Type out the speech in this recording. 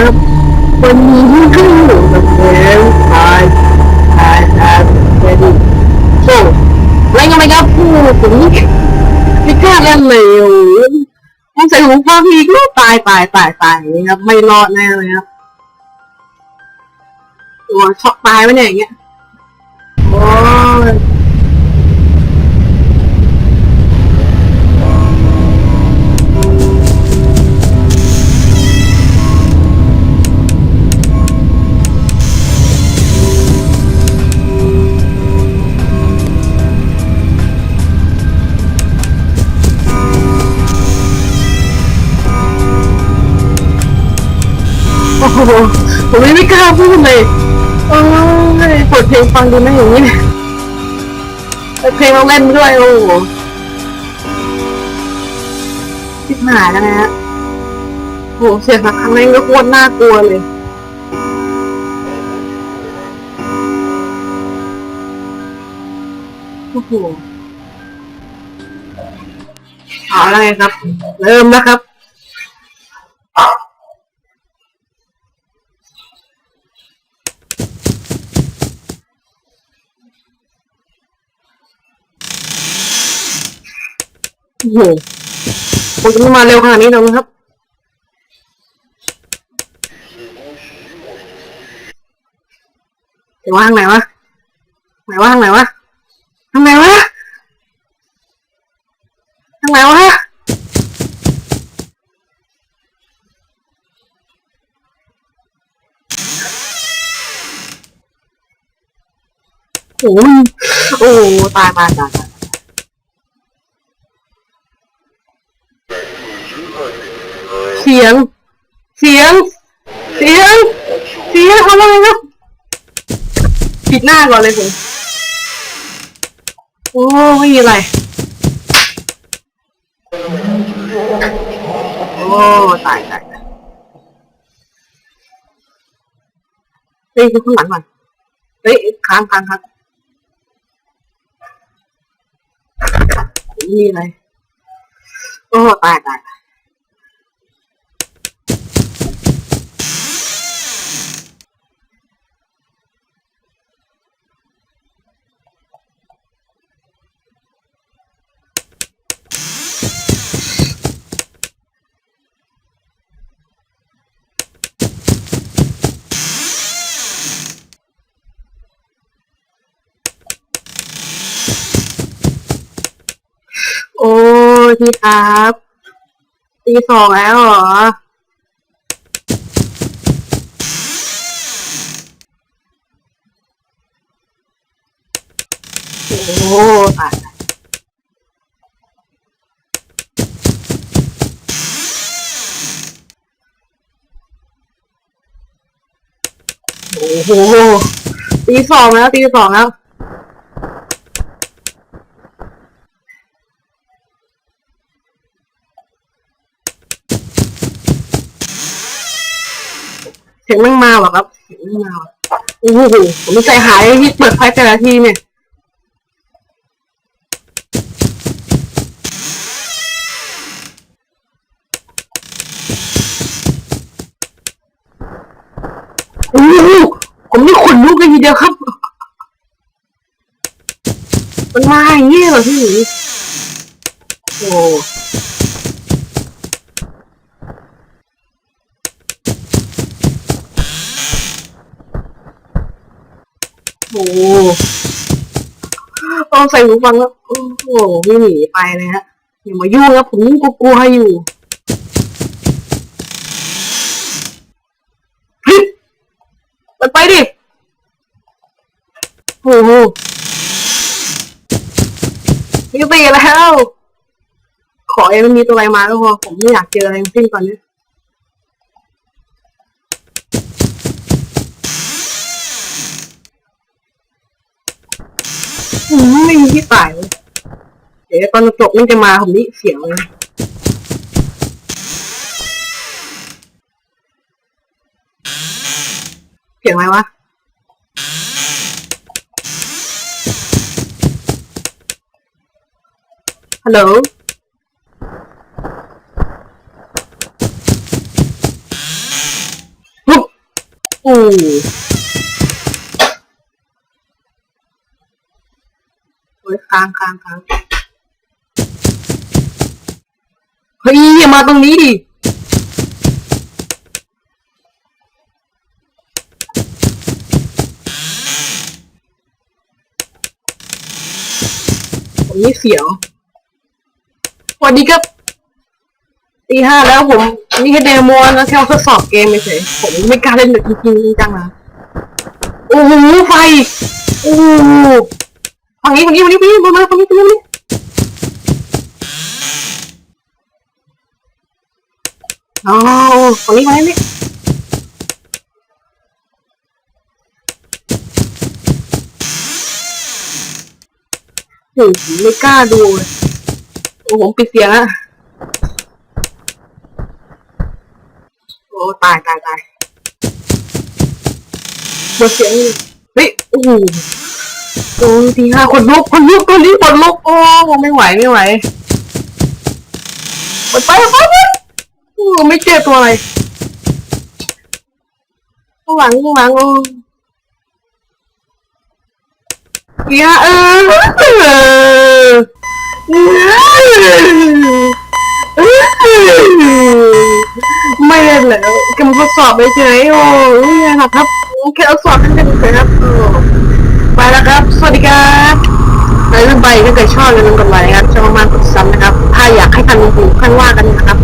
ครับ วันนี้ก็อยู่กับเกมไอไอแอปเดดี้โซ่เล่นกันไหมครับผู้ผมไม่กล้าเล่นเลยโอ้ต้องใส่หูฟังอีกก็ตายตายตายตายอย่างนี้ครับ ไม่รอดแน่เลยครับตัวช็อกตายไหมเนี่ยอย่างเงี้ยโอ้ย อ้โหผมไม่กล้าพูดเลยโอ้ยเปิดเพลงฟังดูนะอย่างนี้เปิดเพลงเราเล่นด้วยโอ้โหคิดหายแล้วนะฮะโอ้โหเสียงสักครั้งแรกก็โคตรน่ากลัวเลยโอ้โหเอาแล้วไงครับ เริ่มแล้วครับ โอ้โหผมจะมาเร็วขนาดนี้หรอกนะครับ เดี๋ยวว่างไหนวะไหนวะทางไหนวะทางไหนวะทางไหนวะโอ้โอ้ตายตายตายตาย เสียง เสียง เสียง เสียงทำอะไรนะปิดหน้าก่อนเลยผมโอ้ไม่มีอะไร โอ้ตายตายตายเฮ้ยดูข้างหลังก่อนเฮ้ยค้างค้างค้างไม่อะไร โอ้ตายตายตาย โอ้ พี่ครับ ตีสองแล้วเหรอ โอ้ตายโอ้โหตีสองแล้วตีสองแล้ว เสียงมันมาว่ะครับเสียงมันมาโอ้โหผมใจหายที่เปิดไฟแต่ละทีเนี่ยโอ้โหผมนี่ขนลุกเลยทีเดียวครับ มันมาอย่างนี้เหรอพี่หมีโอ้ ต้องใส่หูฟังแล้วโอ้โหพี่หมีไปเลยฮะอย่ามายุ่งนะผมยิ่งกลัวๆอยู่เฮ้ยเปิดไปดิโอ้โหมีตีแล้ว ขอเองม่มีตัวอะไรมาก็พอผมไม่อยากเจออะไรทั้งสิ้นตอนนี้ สาย เดี๋ยวตอนจบมันจะมาผมนี่เสียงเลยเสียงอะไรวะฮัลโหลปุ๊บอู้ ยค้างค้างค้างเฮ้ยอย่ามาตรงนี้ดิผมนี่เสียวสวัสดีครับตีห้าแล้วผมนี่แค่เดโมนะแค่ทดสอบเกมเฉยๆผมไม่กล้าเล่นแบบจริงจังนะโอ้โหไฟโอ้ ฝั่งนี้ฝั่งนี้ฝั่งนี้ฝั่งนี้บนมาฝั่งนี้ฝั่งนี้ฝั่งนี้อ๋อฝั่งนี้ฝั่งนี้นี่โอ้โหไม่กล้าดูเลยโอ้โหผมปิดเสียงอะโอ้ตายตายตายหมดเสียงเลยเฮ้ยโอ้โห โอ้ยทีห้าคนลุกคนลุกตัวนี้คนลุกโอ้ไม่ไหวไม่ไหวไปไปไปไปไม่เจอตัวอะไรข้างหลังข้างหลังโอ้ทีห้าเออเออไม่เล่นแล้วกำลังทดสอบไปเฉยๆโอ้ยนะครับแค่ทดสอบนั่นเองครับ ไปแล้วครับ สวัสดีครับในเรื่องไปถ้าเกิดชอบอย่าลืมกดไลค์นะครับชอบมากกดซับนะครับ ถ้าอยากให้ทำจริงๆค่อยว่ากันนะครับ